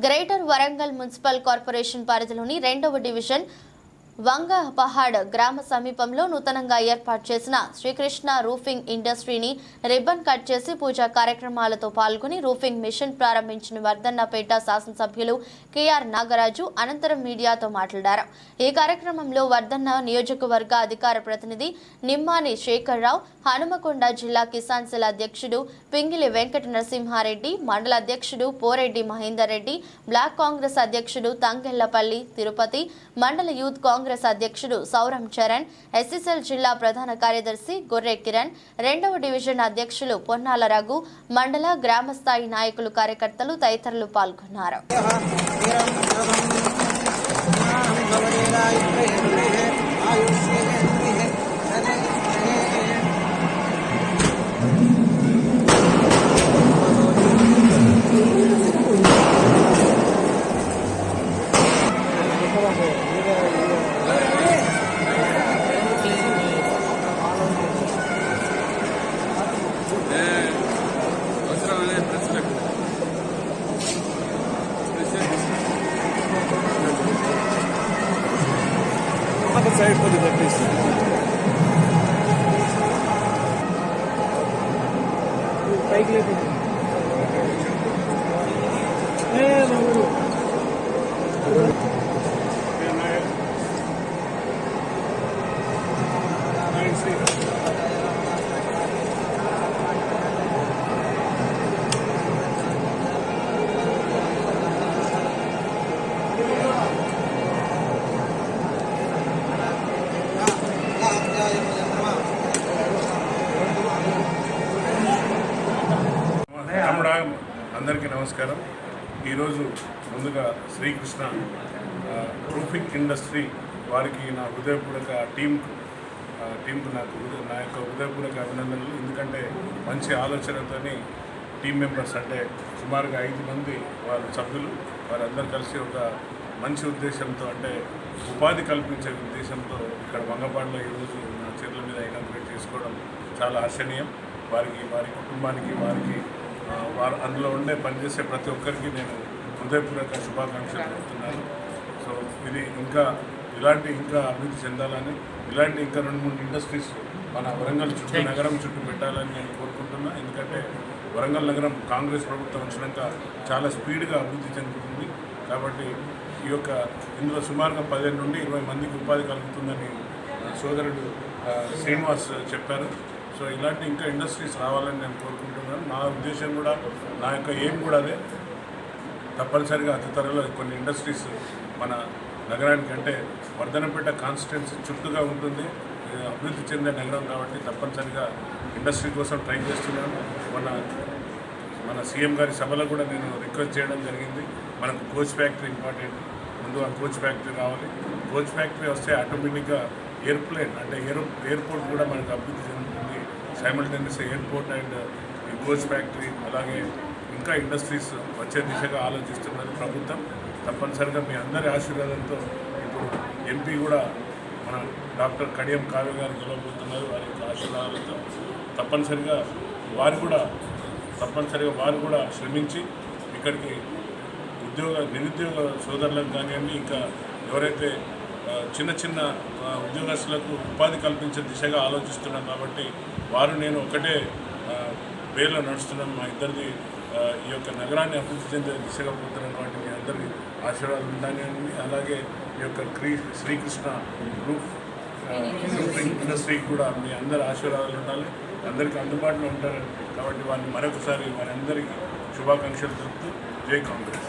Greater Warangal municipal corporation పరిధిలోని రెండవ division వంగ పహాడ్ గ్రామ సమీపంలో నూతనంగా ఏర్పాటు చేసిన శ్రీకృష్ణ రూఫింగ్ ఇండస్ట్రీని రిబ్బన్ కట్ చేసి పూజా కార్యక్రమాలతో పాల్గొని రూఫింగ్ మిషన్ ప్రారంభించిన వర్ధన్నపేట శాసనసభ్యులు కెఆర్ నాగరాజు అనంతరం మీడియాతో మాట్లాడారు. ఈ కార్యక్రమంలో వర్ధన్న నియోజకవర్గ అధికార ప్రతినిధి నిమ్మాని శేఖర్రావు హనుమకొండ జిల్లా కిసాన్ సెల్ అధ్యక్షుడు పింగిలి వెంకట నరసింహారెడ్డి మండల అధ్యక్షుడు పోరెడ్డి మహేందర్ రెడ్డి బ్లాక్ కాంగ్రెస్ అధ్యక్షుడు తంగెళ్ళపల్లి తిరుపతి మండల యూత్ కాంగ్రెస్ అధ్యక్షుడు సౌరం చరణ్ ఎస్ఎస్ఎల్ జిల్లా ప్రధాన కార్యదర్శి గొర్రె కిరణ్ రెండవ డివిజన్ అధ్యక్షులు పొన్నాల రఘు మండల గ్రామ స్థాయి నాయకులు కార్యకర్తలు తదితరులు పాల్గొన్నారు. надо царь будет написано. Поиграли. అందరికీ నమస్కారం. ఈరోజు ముందుగా శ్రీకృష్ణ రూఫింగ్ ఇండస్ట్రీ వారికి నా హృదయపూర్వక టీంకు టీంకు నాకు నా యొక్క హృదయపూర్వక అభినందనలు. ఎందుకంటే మంచి ఆలోచనతోని టీం మెంబర్స్ అంటే సుమారుగా ఐదు మంది వారు సభ్యులు. వారందరూ కలిసి ఒక మంచి ఉద్దేశంతో అంటే ఉపాధి కల్పించే ఉద్దేశంతో ఇక్కడ వంగపాడులో ఈరోజు నా చేతుల మీద ఇనాగ్రేట్ చేసుకోవడం చాలా హర్షణీయం వారికి వారి కుటుంబానికి వారికి వారు అందులో ఉండే పనిచేసే ప్రతి ఒక్కరికి నేను హృదయపూర్వక శుభాకాంక్షలు చెప్తున్నాను. సో ఇది ఇంకా ఇలాంటి ఇంకా అభివృద్ధి చెందాలని ఇలాంటి ఇంకా రెండు మూడు ఇండస్ట్రీస్ మన వరంగల్ చుట్టూ నగరం చుట్టూ పెట్టాలని నేను కోరుకుంటున్నా. ఎందుకంటే వరంగల్ నగరం కాంగ్రెస్ ప్రభుత్వం వచ్చినాక చాలా స్పీడ్గా అభివృద్ధి చెందుతుంది. కాబట్టి ఈ యొక్క ఇందులో సుమారుగా పదిహేను నుండి ఇరవై మందికి ఉపాధి కలుగుతుందని సోదరుడు శ్రీనివాస్ చెప్పారు. సో ఇలాంటి ఇంకా ఇండస్ట్రీస్ రావాలని నేను కోరుకుంటున్నాను. నా ఉద్దేశం కూడా నా యొక్క ఏం కూడా అదే. తప్పనిసరిగా అతి త్వరలో కొన్ని ఇండస్ట్రీస్ మన నగరానికి అంటే వర్ధనపేట కాన్స్టిట్యున్సీ చుట్టూగా ఉంటుంది. అభివృద్ధి చెందే నగరం కాబట్టి తప్పనిసరిగా ఇండస్ట్రీ కోసం ట్రై చేస్తున్నాను. మన మన సీఎం గారి సభలో కూడా నేను రిక్వెస్ట్ చేయడం జరిగింది. మనకు కోచ్ ఫ్యాక్టరీ ఇంపార్టెంట్. ముందు ఆ కోచ్ ఫ్యాక్టరీ రావాలి. కోచ్ ఫ్యాక్టరీ వస్తే ఆటోమేటిక్గా ఎయిర్ప్లేన్ అంటే ఎయిర్ ఎయిర్పోర్ట్ కూడా మనకు అభివృద్ధి చెందుతుంది. సైమల్టేనియస్ ఎయిర్పోర్ట్ అండ్ ఈ కోచ్ ఫ్యాక్టరీ అలాగే ఇంకా ఇండస్ట్రీస్ వచ్చే దిశగా ఆలోచిస్తున్నది ప్రభుత్వం. తప్పనిసరిగా మీ అందరి ఆశీర్వాదంతో ఇప్పుడు ఎంపీ కూడా మన డాక్టర్ కడియం కావ్య గారు గెలవబోతున్నారు వారి యొక్క ఆశీర్వాదాలతో తప్పనిసరిగా వారు కూడా తప్పనిసరిగా వారు కూడా శ్రమించి ఇక్కడికి ఉద్యోగ నిరుద్యోగ సోదరులకు కానివ్వండి ఇంకా ఎవరైతే చిన్న చిన్న ఉద్యోగస్తులకు ఉపాధి కల్పించే దిశగా ఆలోచిస్తున్నాం కాబట్టి వారు నేను ఒకటే ఆ, వేలో నడుస్తున్నాం మా ఇద్దరిది ఈ యొక్క నగరాన్ని అభివృద్ధి చెందే దిశగా పోతున్నటువంటి మీ అందరి ఆశీర్వాదం ఉండాలని అలాగే ఈ యొక్క క్రీ శ్రీకృష్ణ గ్రూప్ ఇండస్ట్రీకి కూడా మీ అందరి ఆశీర్వాదాలు ఉండాలి. అందరికీ అందుబాటులో ఉంటారు కాబట్టి వారిని మరొకసారి వారందరికీ శుభాకాంక్షలు తెలుపుతూ జై కాంగ్రెస్.